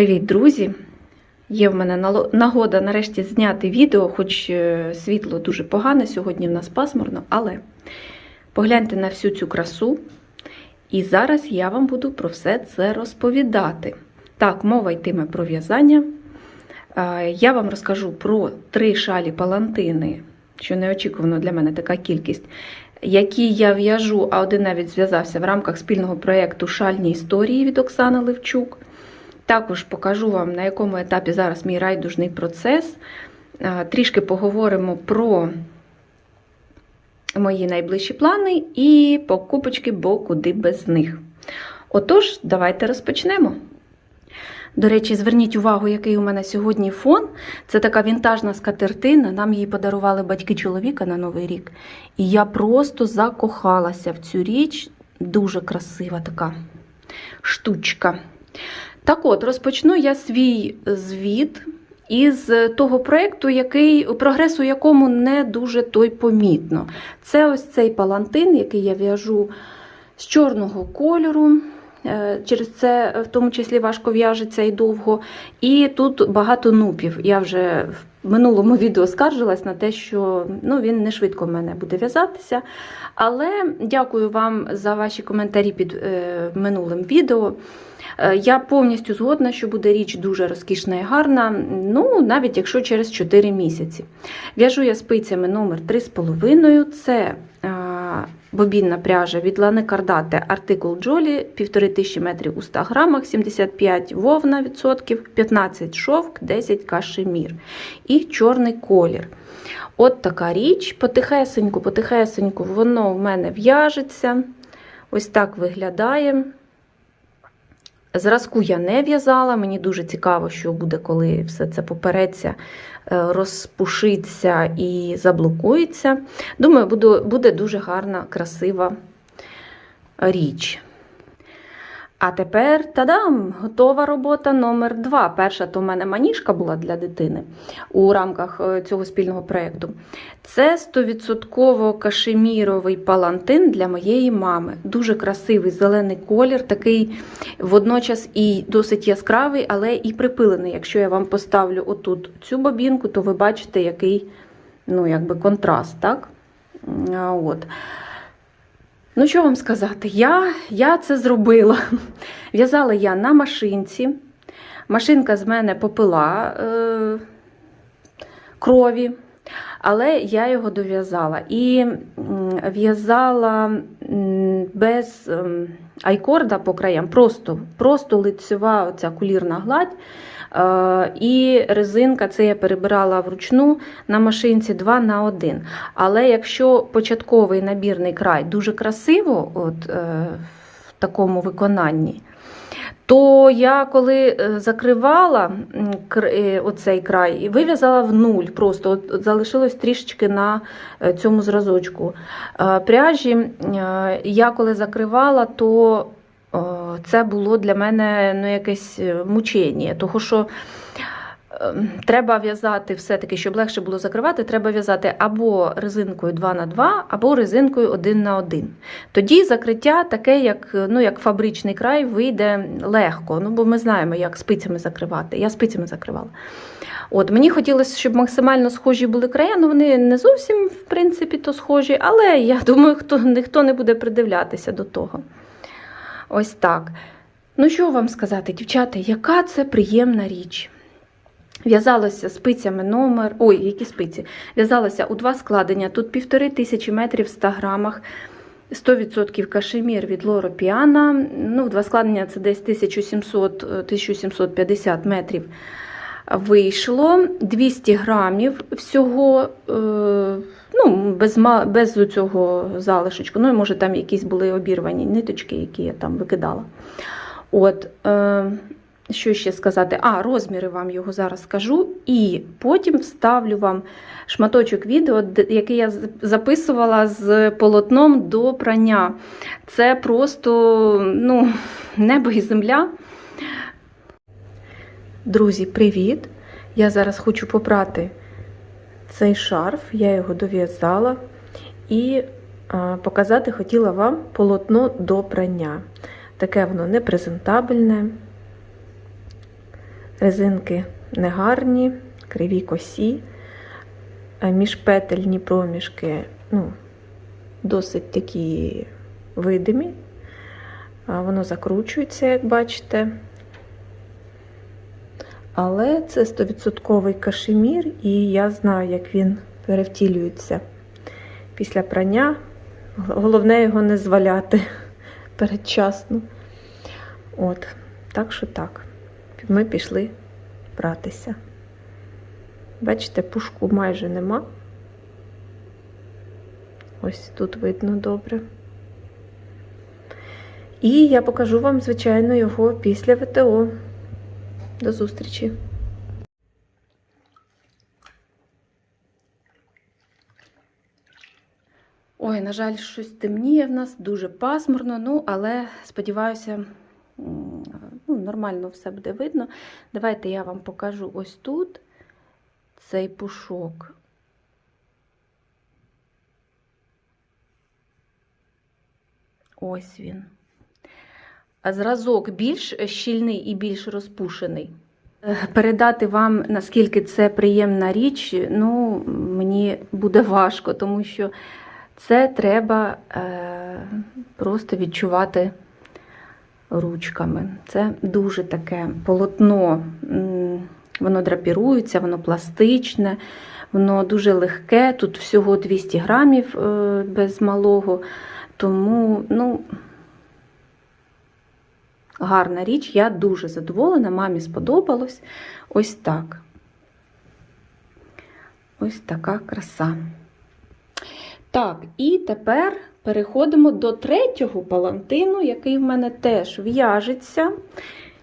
Привіт, друзі! Є в мене нагода нарешті зняти відео, хоч е, світло дуже погане, сьогодні в нас пасмурно, але погляньте на всю цю красу. І зараз я вам буду про все це розповідати. Так, мова йтиме про в'язання. Е, Я вам розкажу про три шалі палантини, що неочікувано для мене така кількість, які я в'яжу, а один навіть зв'язався в рамках спільного проєкту Шальні історії від Оксани Левчук. Також покажу вам, на якому етапі зараз мій райдужний процес. Трішки поговоримо про мої найближчі плани і покупочки, бо куди без них. Отож, давайте розпочнемо. До речі, зверніть увагу, який у мене сьогодні фон. Це така вінтажна скатертина. Нам її подарували батьки чоловіка на Новий рік. І я просто закохалася в цю річ. Дуже красива така штучка. Так от, розпочну я свій звіт із того проєкту, який, прогресу якому не дуже той помітно. Це ось цей палантин, який я в'яжу з чорного кольору. Е, Через це в тому числі важко в'яжеться і довго. І тут багато нупів. Я вже в минулому відео скаржилась на те, що ну, він не швидко в мене буде в'язатися. Але дякую вам за ваші коментарі під е, минулим відео. Е, Я повністю згодна, що буде річ дуже розкішна і гарна, ну навіть якщо через 4 місяці. В'яжу я спицями номер 3,5. Це а, бобінна пряжа від Лани Кардате, артикул Джолі, 1500 метрів у 100 грамах, 75 вовна відсотків, 15 шовк, 10 кашемір. І чорний колір. От така річ, потихесеньку, потихесеньку, воно в мене в'яжеться. Ось так виглядає. Зразку я не в'язала, мені дуже цікаво, що буде, коли все це попереться, е, розпушиться і заблокується. Думаю, буде, буде дуже гарна, красива річ. А тепер тадам! Готова робота номер два. Перша то в мене маніжка була для дитини у рамках е, цього спільного проєкту. Це 100% кашеміровий палантин для моєї мами. Дуже красивий зелений колір, такий водночас і досить яскравий, але і припилений. Якщо я вам поставлю отут цю бобінку, то ви бачите, який ну, якби контраст. так? От. Ну, що вам сказати? Я, я це зробила. В'язала я на машинці. Машинка з мене попила е, крові, але я його дов'язала. І в'язала без ем, айкорда по краям, просто, просто лицьова оця кулірна гладь. Е, І резинка це я перебирала вручну на машинці 2 на 1. Але якщо початковий набірний край дуже красиво, от, е, в такому виконанні, то я коли е, закривала оцей край і вив'язала в нуль, просто от, залишилось трішечки на цьому зразочку. Пряжі я коли закривала, то це було для мене ну, якесь е, мучення, того що ем, треба в'язати все-таки, щоб легше було закривати, треба в'язати або резинкою 2 на 2 або резинкою 1 на 1 Тоді закриття таке, як, ну, як фабричний край, вийде легко. Ну, бо ми знаємо, як спицями закривати. Я спицями закривала. От, мені хотілося, щоб максимально схожі були края, ну вони не зовсім, в принципі, то схожі, але я думаю, хто, ніхто не буде придивлятися до того. Ось так. Ну, що вам сказати, дівчата, яка це приємна річ. В'язалося спицями номер. Ой, які спиці? В'язалося у два складення. Тут півтори тисячі метрів в 100 грамах. 100% кашемір від Лоро Піана. Ну, два складення це десь 1700-1750 метрів вийшло. 200 грамів всього, е, ну, без, без цього залишечку. Ну, і може там якісь були обірвані ниточки, які я там викидала. От, е, що ще сказати? А, розміри вам його зараз скажу. І потім вставлю вам шматочок відео, який я записувала з полотном до прання. Це просто ну, небо і земля. Друзі, привіт! Я зараз хочу попрати цей шарф, я його дов'язала і показати хотіла вам полотно до прання. Таке воно непрезентабельне, резинки негарні, криві косі, міжпетельні проміжки ну, досить такі видимі. Воно закручується, як бачите. Але це 100% кашемір, і я знаю, як він перевтілюється після прання. Головне його не зваляти передчасно. От, так що так. Ми пішли братися. Бачите, пушку майже нема. Ось тут видно добре. І я покажу вам, звичайно, його після ВТО. До зустрічі! Ой, на жаль, щось темніє в нас, дуже пасмурно, ну, але сподіваюся, ну, нормально все буде видно. Давайте я вам покажу ось тут цей пушок. Ось він. Зразок більш щільний і більш розпушений. Е, Передати вам, наскільки це приємна річ, ну, мені буде важко, тому що це треба е, просто відчувати ручками. Це дуже таке полотно, воно драпірується, воно пластичне, воно дуже легке. Тут всього 200 грамів е, без малого. Тому, ну, гарна річ, я дуже задоволена, мамі сподобалось. Ось так. Ось така краса. Так, і тепер переходимо до третього палантину, який в мене теж в'яжеться.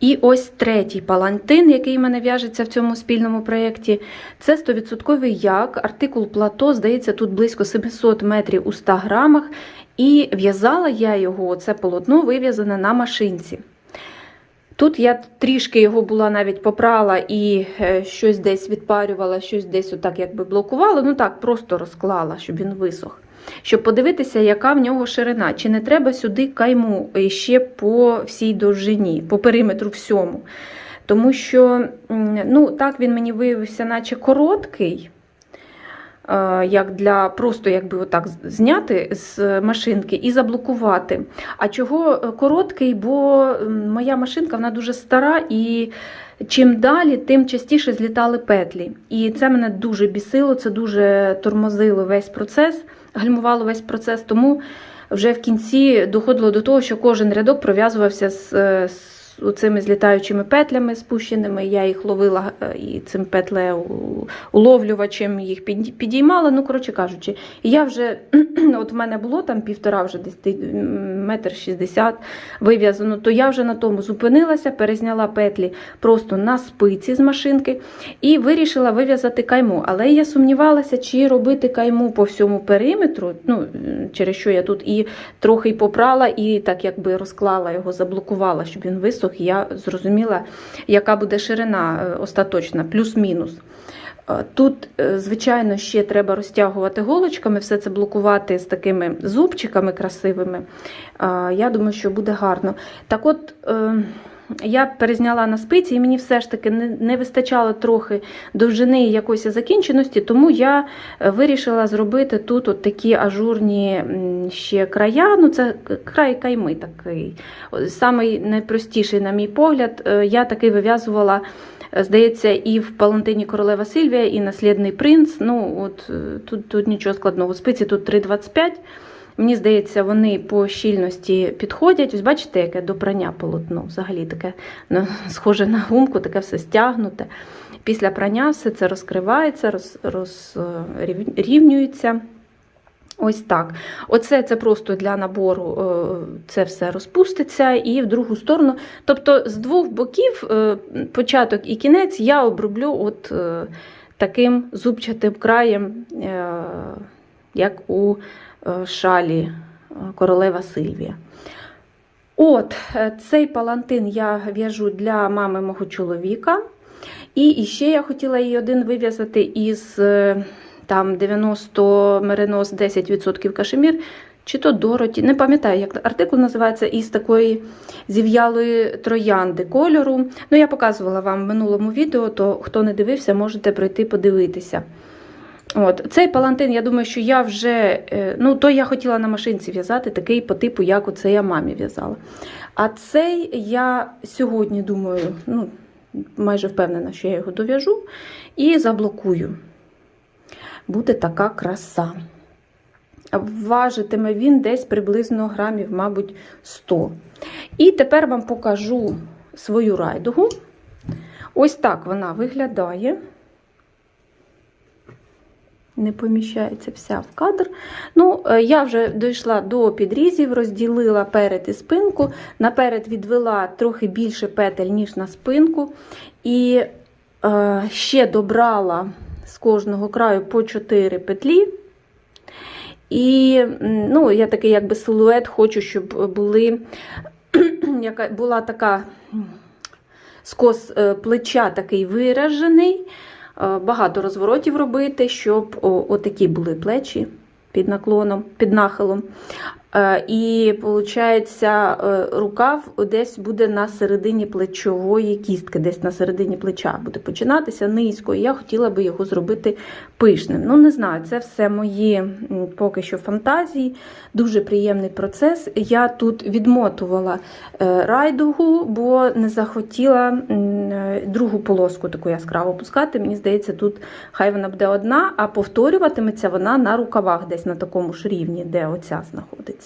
І ось третій палантин, який в мене в'яжеться в цьому спільному проєкті, це 100% як артикул плато, здається, тут близько 700 метрів у 100 грамах. І в'язала я його, це полотно вив'язане на машинці. Тут я трішки його була навіть попрала і е, щось десь відпарювала, щось десь отак якби блокувала. Ну так, просто розклала, щоб він висох. Щоб подивитися, яка в нього ширина. Чи не треба сюди кайму ще по всій довжині, по периметру всьому. Тому що, ну, так він мені виявився, наче короткий. Е, Як для просто якби отак зняти з машинки і заблокувати. А чого е, короткий? Бо моя машинка вона дуже стара, і чим далі, тим частіше злітали петлі. І це мене дуже бісило, це дуже тормозило весь процес, гальмувало весь процес. Тому вже в кінці доходило до того, що кожен рядок пров'язувався з, е, з цими злітаючими петлями спущеними. Я їх ловила е, і цим петлеуловлювачем їх підіймала. Ну, коротше кажучи, і я вже от в мене було там півтора, вже десь метр шістдесят вив'язано, то я вже на тому зупинилася, перезняла петлі просто на спиці з машинки і вирішила вив'язати кайму. Але я сумнівалася, чи робити кайму по всьому периметру, ну, через що я тут і трохи й попрала, і так якби розклала його, заблокувала, щоб він висох. Я зрозуміла, яка буде ширина е, остаточна, плюс-мінус. Е, Тут, е, звичайно, ще треба розтягувати голочками, все це блокувати з такими зубчиками красивими. Я думаю, що буде гарно. Так от, я перезняла на спиці, і мені все ж таки не, вистачало трохи довжини якоїсь закінченості, тому я е, вирішила зробити тут от такі ажурні ще края. Ну, це край кайми такий. Самий найпростіший, на мій погляд, Е, я такий вив'язувала. е, Здається, і в Палантині Королева Сильвія, і Наслідний принц. Ну, от тут, тут нічого складного. Спиці тут 3,25. Мені здається, вони по щільності підходять. Ось бачите, яке до прання полотно. Взагалі таке ну, схоже на гумку, таке все стягнуте. Після прання все це розкривається, роз, розрівнюється. Ось так. Оце це просто для набору е, це все розпуститься і в другу сторону. Тобто з двох боків, е, початок і кінець, я оброблю от е, таким зубчатим краєм, е, як у е, шалі е, королева Сильвія. От, е, цей палантин я в'яжу для мами мого чоловіка. І ще я хотіла її один вив'язати із е, там 90 меринос, 10% кашемір. чи то Дороті, не пам'ятаю, як артикул називається, із такої зів'ялої троянди кольору. Ну, я показувала вам в минулому відео, то хто не дивився, можете прийти подивитися. От, Цей палантин, я думаю, що я вже, е, ну, то я хотіла на машинці в'язати, такий по типу, як оце я мамі в'язала. А цей я сьогодні думаю, ну, майже впевнена, що я його дов'яжу і заблокую. Буде така краса. Важитиме він десь приблизно грамів, мабуть, 100. І тепер вам покажу свою райдугу. Ось так вона виглядає. Не поміщається вся в кадр. Ну, е, Я вже дійшла до підрізів, розділила перед і спинку. Наперед відвела трохи більше петель, ніж на спинку. І е, ще добрала з кожного краю по 4 петлі. І ну, я такий якби силует хочу, щоб були, яка була така скос е, плеча такий виражений. Е, Багато розворотів робити, щоб отакі були плечі під наклоном, під нахилом. Е, І виходить, рукав десь буде на середині плечової кістки, десь на середині плеча буде починатися низько. І я хотіла би його зробити пишним. Ну, не знаю, це все мої поки що фантазії. Дуже приємний процес. Я тут відмотувала е, райдугу, бо не захотіла е, другу полоску таку яскраву пускати. Мені здається, тут хай вона буде одна, а повторюватиметься вона на рукавах, десь на такому ж рівні, де оця знаходиться.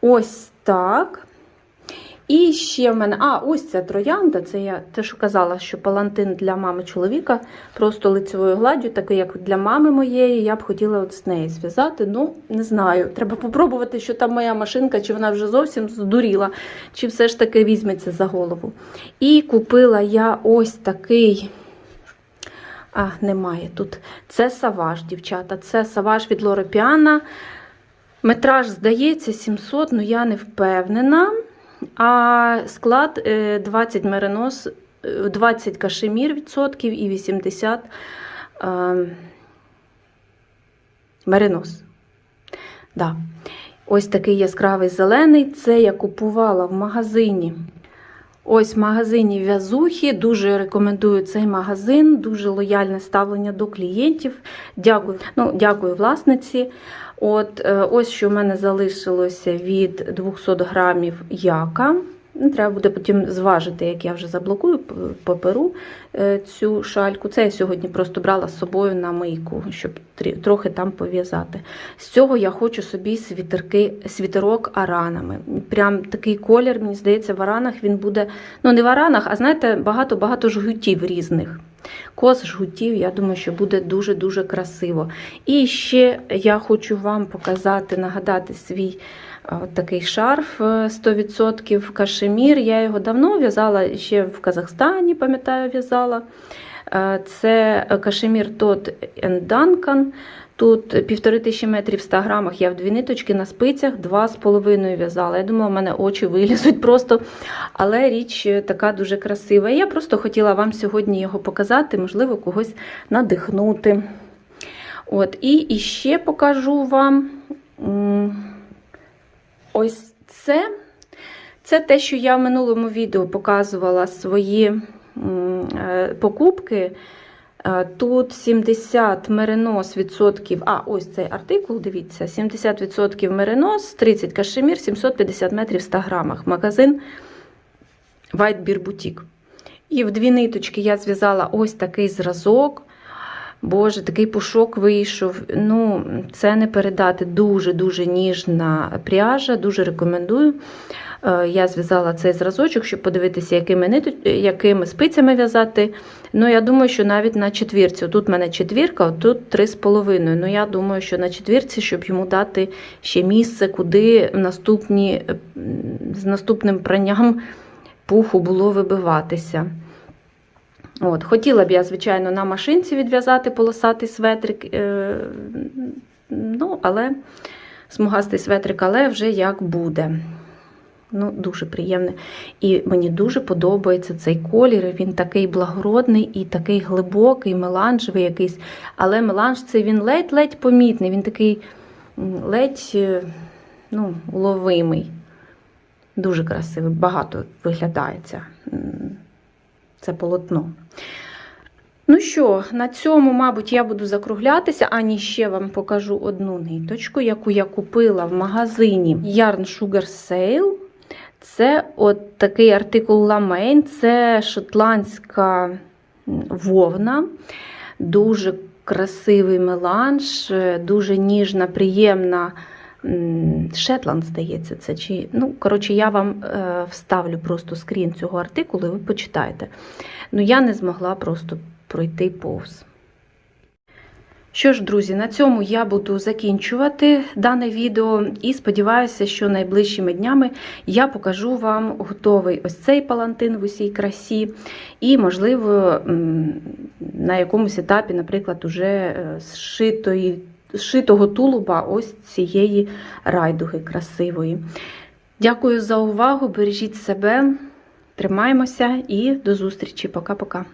Ось так. І ще в мене, а, ось ця троянда, це я те, що казала, що палантин для мами чоловіка, просто лицевою гладдю, такий, як для мами моєї, я б хотіла от з неї зв'язати. Ну, не знаю. Треба попробувати, що там моя машинка, чи вона вже зовсім здуріла, чи все ж таки візьметься за голову. І купила я ось такий. А, немає тут. Це саваж, дівчата. Це саваж від Лоропіана. Метраж, здається, 700, але я не впевнена. А склад е, 20 меринос, е, 20 кашемір відсотків і 80 е, меринос. Да. Ось такий яскравий зелений. Це я купувала в магазині. Ось в магазині В'язухи. Дуже рекомендую цей магазин, дуже лояльне ставлення до клієнтів. Дякую, ну, дякую власниці. От, е, Ось що в мене залишилося від 200 грамів яка. Ну, Треба буде потім зважити, як я вже заблокую, поперу е, цю шальку. Це я сьогодні просто брала з собою на мийку, щоб трохи там пов'язати. З цього я хочу собі світерки, світерок аранами. Прям такий колір, мені здається, в аранах він буде. Ну, не в аранах, а знаєте, багато-багато жгутів різних. Кос жгутів, я думаю, що буде дуже-дуже красиво. І ще я хочу вам показати, нагадати свій от такий шарф е, 100% кашемір. Я його давно в'язала ще в Казахстані, пам'ятаю, в'язала. Е, Це кашемір Тот Duncan. Тут півтори тисячі метрів в 100 грамах. Я в дві ниточки на спицях два з половиною в'язала. Я думала, в мене очі вилізуть просто. Але річ така дуже красива. І я просто хотіла вам сьогодні його показати, можливо, когось надихнути. От, І, і ще покажу вам ось це. Це те, що я в минулому відео показувала свої е, покупки. Е, Тут 70 меринос відсотків, а ось цей артикул, дивіться, 70% меринос, 30 кашемір, 750 метрів в 100 грамах. Магазин White Beer Boutique. І в дві ниточки я зв'язала ось такий зразок. Боже, такий пушок вийшов. Ну, це не передати. Дуже-дуже ніжна пряжа, дуже рекомендую. Е, Я зв'язала цей зразочок, щоб подивитися, якими, ниточ... якими спицями в'язати. Ну, я думаю, що навіть на четвірці. Тут в мене четвірка, тут три з половиною. Ну, я думаю, що на четвірці, щоб йому дати ще місце, куди наступні, з наступним пранням пуху було вибиватися. От, Хотіла б я, звичайно, на машинці відв'язати полосатий светрик, е, ну, але смугастий светрик, але вже як буде. Ну, Дуже приємне. І мені дуже подобається цей колір. Він такий благородний і такий глибокий, меланжевий якийсь. Але меланж цей він ледь-ледь помітний. Він такий ледь, е, ну, уловимий. Дуже красивий, багато виглядає ця, м, це полотно. Ну що, на цьому, мабуть, я буду закруглятися. Ані ще вам покажу одну ниточку, яку я купила в магазині Yarn Sugar Sale. Це от такий артикул Ламейн, це шотландська вовна, дуже красивий меланж, дуже ніжна, приємна. Шетланд, здається, це чи. Ну, коротше, я вам е, вставлю просто скрін цього артикулу, і ви почитаєте. Ну, я не змогла просто пройти повз. Що ж, друзі, на цьому я буду закінчувати дане відео і сподіваюся, що найближчими днями я покажу вам готовий ось цей палантин в усій красі, і, можливо, на якомусь етапі, наприклад, уже е, зшитої, зшитого тулуба ось цієї райдуги красивої. Дякую за увагу, бережіть себе, тримаємося і до зустрічі. Пока-пока.